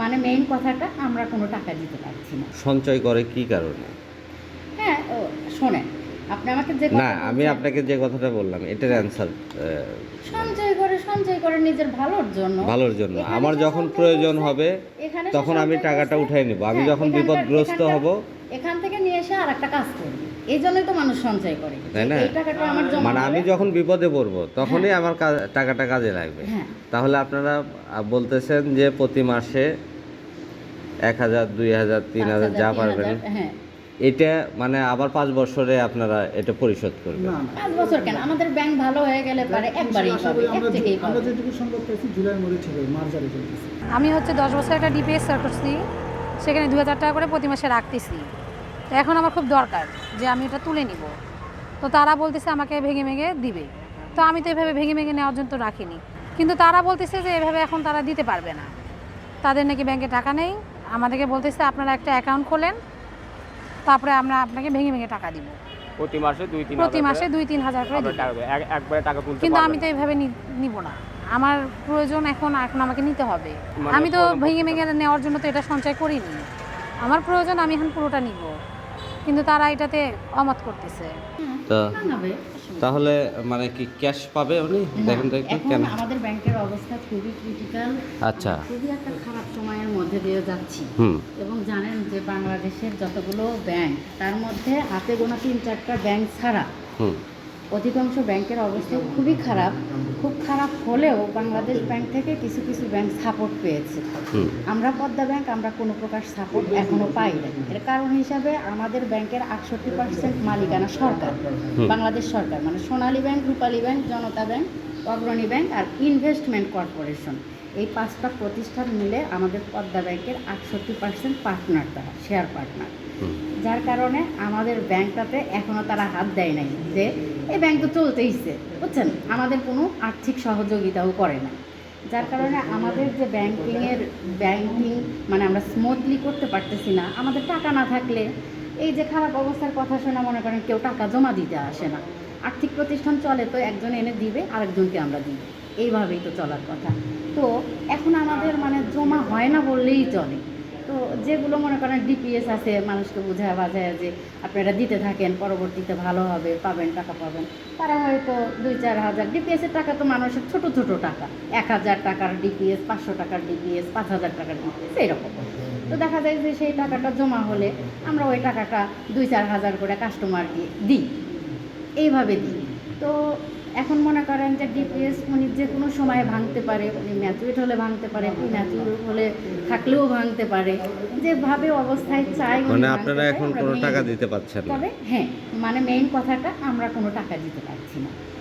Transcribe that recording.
মানে মেইন কথাটা আমরা কোনো টাকা দিতে পারছি না। সঞ্চয় করে কি কারণে? হ্যাঁ শোনেন আপনি আমাকে যে না আমি আপনাকে যে কথাটা বললাম এটার অ্যান্সার সঞ্চয় করে সঞ্চয় করে নিজের ভালোর জন্য। ভালোর জন্য। আমার যখন প্রয়োজন হবে তখন আমি টাকাটা। উঠাই নেব। আমি হ্যাঁ, যখন বিপদগ্রস্ত হব এখান থেকে নিয়ে এসে আর একটা কাজ করবে। এই জন্যই তো মানুষ সঞ্চয় করে। তাই না? এই টাকাটা আমার জমা মানে আমি যখন বিপদে পড়ব তখনই আমার কাজ- টাকাটা কাজে লাগবে। হ্যাঁ। তাহলে আপনারা বলতেছেন যে প্রতি মাসে এক হাজার দুই হাজার তিন হাজার যা পারবেন। হ্যাঁ। এটা মানে আবার পাঁচ বছরে আপনারা এটা পরিশোধ করবেন। পাঁচ বছর কেন? আমাদের ব্যাংক ভালো হয়ে গেলে পারে একবারই আশা পাবে করি এক আমরা থেকেই আমরা পাবে। যেটুকু সম্ভব পেয়েছি জুলাই মরে ছিল মার্জারে আমি হচ্ছে দশ বছর একটা ডিপিএস করছি সেখানে দু হাজার টাকা করে প্রতি মাসে রাখতেছি। তো এখন আমার খুব দরকার যে আমি এটা তুলে নিব। তো তারা বলতেছে আমাকে ভেঙে ভেঙে দিবে। তো আমি তো এভাবে ভেঙে ভেঙে নেওয়ার জন্য তো রাখিনি। কিন্তু তারা বলতেছে যে এভাবে এখন তারা দিতে পারবে না। তাদের নাকি ব্যাংকে টাকা নেই। আমাদেরকে বলতেছে আপনারা একটা অ্যাকাউন্ট খোলেন তারপরে আমরা আপনাকে ভেঙে ভেঙে টাকা দিব। প্রতি মাসে দুই তিন প্রতি মাসে দুই তিন হাজার করে একবারে টাকা তুলতে কিন্তু আমি তো এইভাবে নি- নিব না। আমার প্রয়োজন এখন এখন আমাকে নিতে হবে। মানে আমি তো ভেঙে ভেঙে নেওয়ার জন্য তো এটা সঞ্চয় করিনি। আমার প্রয়োজন আমি এখন পুরোটা নিব। কিন্তু তারা এটাতে অমত করতেছে। তো তাহলে মানে কি ক্যাশ পাবে উনি? দেখেন তো একটু কেন? আমাদের ব্যাংকের অবস্থা খুবই ক্রিটিক্যাল আচ্ছা। খুবই একটা খারাপ সময়ের মধ্যে দিয়ে যাচ্ছি। হুম। এবং জানেন যে বাংলাদেশের যতগুলো ব্যাংক তার মধ্যে হাতে গোনা তিন চারটা ব্যাংক ছাড়া হুম। অধিকাংশ ব্যাংকের অবস্থা খুবই খারাপ। খুব খারাপ হলেও বাংলাদেশ ব্যাংক থেকে কিছু কিছু ব্যাংক সাপোর্ট পেয়েছে। আমরা পদ্মা ব্যাংক আমরা কোনো প্রকার সাপোর্ট এখনও পাই না এর কারণ হিসাবে আমাদের ব্যাংকের আটষট্টি পার্সেন্ট মালিকানা সরকার বাংলাদেশ সরকার। মানে Sonali bank Rupali bank Janata bank Agrani bank আর ইনভেস্টমেন্ট কর্পোরেশন এই পাঁচটা প্রতিষ্ঠান মিলে আমাদের পদ্মা ব্যাংকের আটষট্টি পার্সেন্ট পার্টনার তারা শেয়ার পার্টনার যার কারণে আমাদের ব্যাংকটাতে এখনও তারা হাত দেয় নাই যে এই ব্যাংক তো চলতেইছে বুঝছেন? আমাদের কোনো আর্থিক সহযোগিতাও করে না। যার কারণে আমাদের যে ব্যাংকিংয়ের ব্যাংকিং মানে আমরা স্মুথলি করতে পারতেছি না, আমাদের টাকা না থাকলে এই যে খারাপ অবস্থার কথা শোনা মনে করেন কেউ টাকা জমা দিতে আসে না। আর্থিক প্রতিষ্ঠান চলে তো একজন এনে দিবে, আরেকজনকে আমরা দিব এইভাবেই তো চলার কথা। তো এখন আমাদের মানে জমা হয় না বললেই চলে। তো যেগুলো মনে করেন ডিপিএস আছে, মানুষকে বোঝায় বাজায় যে আপনারা দিতে থাকেন, পরবর্তীতে ভালো হবে, পাবেন, টাকা পাবেন। তারা হয়তো দুই, চার হাজার। ডিপিএসের টাকা তো মানুষের ছোট ছোট টাকা। এক হাজার টাকার ডিপিএস পাঁচশো টাকার ডিপিএস পাঁচ হাজার টাকার ডিপিএস এইরকম। তো দেখা যায় যে সেই টাকাটা জমা হলে আমরা ওই টাকাটা দুই, চার হাজার করে কাস্টমারকে দিই। এইভাবে দিই। তো এখন মনে করেন যে ডিপিএস উনি যে কোনো সময়ে ভাঙতে পারে উনি ম্যাচুরেট হলে ভাঙতে পারে ম্যাচুর হলে থাকলেও ভাঙতে পারে যেভাবে অবস্থায় চাই মানে আপনারা এখন কোনো টাকা দিতে পারছেন না। তবে হ্যাঁ মানে মেইন কথাটা আমরা কোনো টাকা দিতে পারছি না।